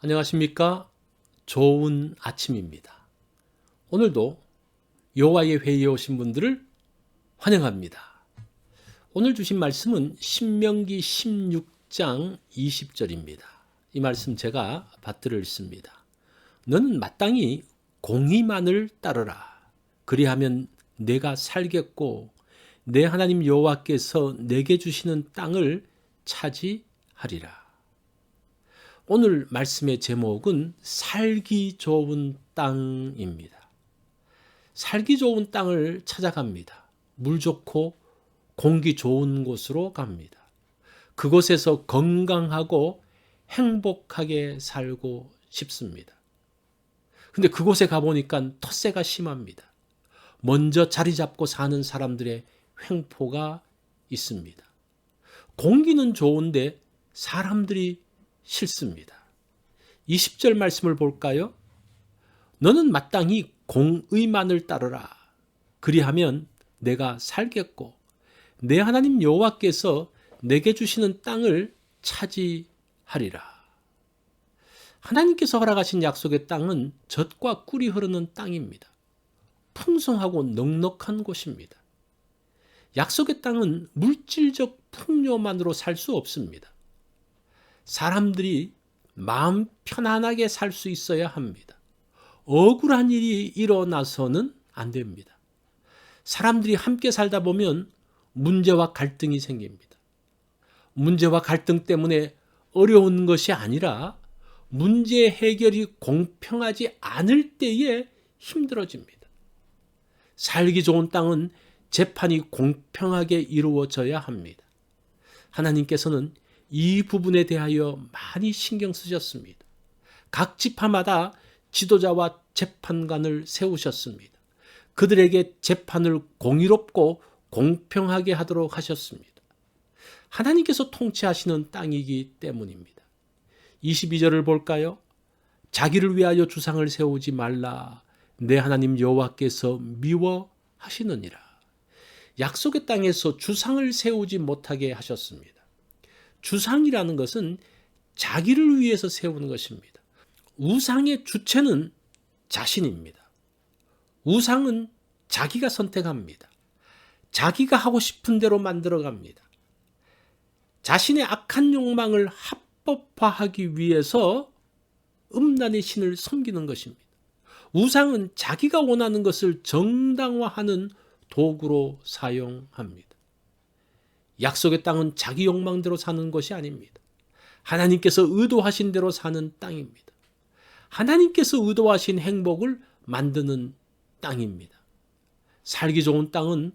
안녕하십니까? 좋은 아침입니다. 오늘도 여호와의 회의에 오신 분들을 환영합니다. 오늘 주신 말씀은 신명기 16장 20절입니다. 이 말씀 제가 받들어 읽습니다. 너는 마땅히 공의만을 따르라. 그리하면 내가 살겠고 내 하나님 여호와께서 내게 주시는 땅을 차지하리라. 오늘 말씀의 제목은 살기 좋은 땅입니다. 살기 좋은 땅을 찾아갑니다. 물 좋고 공기 좋은 곳으로 갑니다. 그곳에서 건강하고 행복하게 살고 싶습니다. 근데 그곳에 가보니까 텃세가 심합니다. 먼저 자리 잡고 사는 사람들의 횡포가 있습니다. 공기는 좋은데 사람들이 싫습니다. 20절 말씀을 볼까요? 너는 마땅히 공의만을 따르라. 그리하면 내가 살겠고 내 하나님 여호와께서 내게 주시는 땅을 차지하리라. 하나님께서 허락하신 약속의 땅은 젖과 꿀이 흐르는 땅입니다. 풍성하고 넉넉한 곳입니다. 약속의 땅은 물질적 풍요만으로 살 수 없습니다. 사람들이 마음 편안하게 살 수 있어야 합니다. 억울한 일이 일어나서는 안 됩니다. 사람들이 함께 살다 보면 문제와 갈등이 생깁니다. 문제와 갈등 때문에 어려운 것이 아니라 문제 해결이 공평하지 않을 때에 힘들어집니다. 살기 좋은 땅은 재판이 공평하게 이루어져야 합니다. 하나님께서는 이 부분에 대하여 많이 신경 쓰셨습니다. 각 지파마다 지도자와 재판관을 세우셨습니다. 그들에게 재판을 공의롭고 공평하게 하도록 하셨습니다. 하나님께서 통치하시는 땅이기 때문입니다. 22절을 볼까요? 자기를 위하여 주상을 세우지 말라. 내 하나님 여호와께서 미워하시느니라. 약속의 땅에서 주상을 세우지 못하게 하셨습니다. 주상이라는 것은 자기를 위해서 세우는 것입니다. 우상의 주체는 자신입니다. 우상은 자기가 선택합니다. 자기가 하고 싶은 대로 만들어 갑니다. 자신의 악한 욕망을 합법화하기 위해서 음란의 신을 섬기는 것입니다. 우상은 자기가 원하는 것을 정당화하는 도구로 사용합니다. 약속의 땅은 자기 욕망대로 사는 것이 아닙니다. 하나님께서 의도하신 대로 사는 땅입니다. 하나님께서 의도하신 행복을 만드는 땅입니다. 살기 좋은 땅은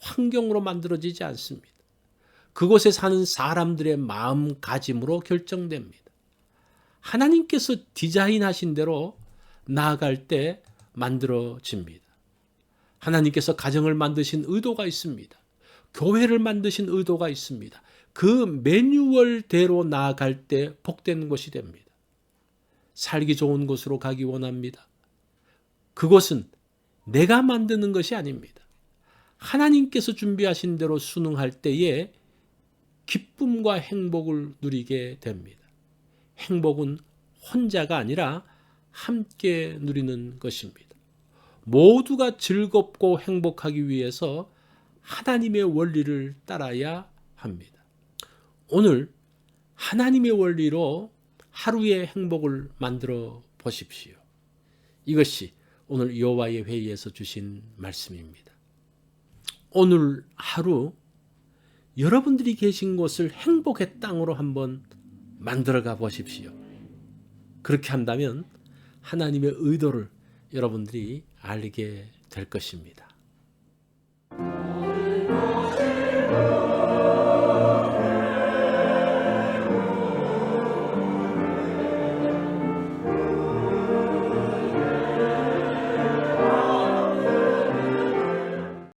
환경으로 만들어지지 않습니다. 그곳에 사는 사람들의 마음가짐으로 결정됩니다. 하나님께서 디자인하신 대로 나아갈 때 만들어집니다. 하나님께서 가정을 만드신 의도가 있습니다. 교회를 만드신 의도가 있습니다. 그 매뉴얼대로 나아갈 때 복된 것이 됩니다. 살기 좋은 곳으로 가기 원합니다. 그것은 내가 만드는 것이 아닙니다. 하나님께서 준비하신 대로 순응할 때에 기쁨과 행복을 누리게 됩니다. 행복은 혼자가 아니라 함께 누리는 것입니다. 모두가 즐겁고 행복하기 위해서 하나님의 원리를 따라야 합니다. 오늘 하나님의 원리로 하루의 행복을 만들어 보십시오. 이것이 오늘 여호와의 회의에서 주신 말씀입니다. 오늘 하루 여러분들이 계신 곳을 행복의 땅으로 한번 만들어 가 보십시오. 그렇게 한다면 하나님의 의도를 여러분들이 알게 될 것입니다. Божий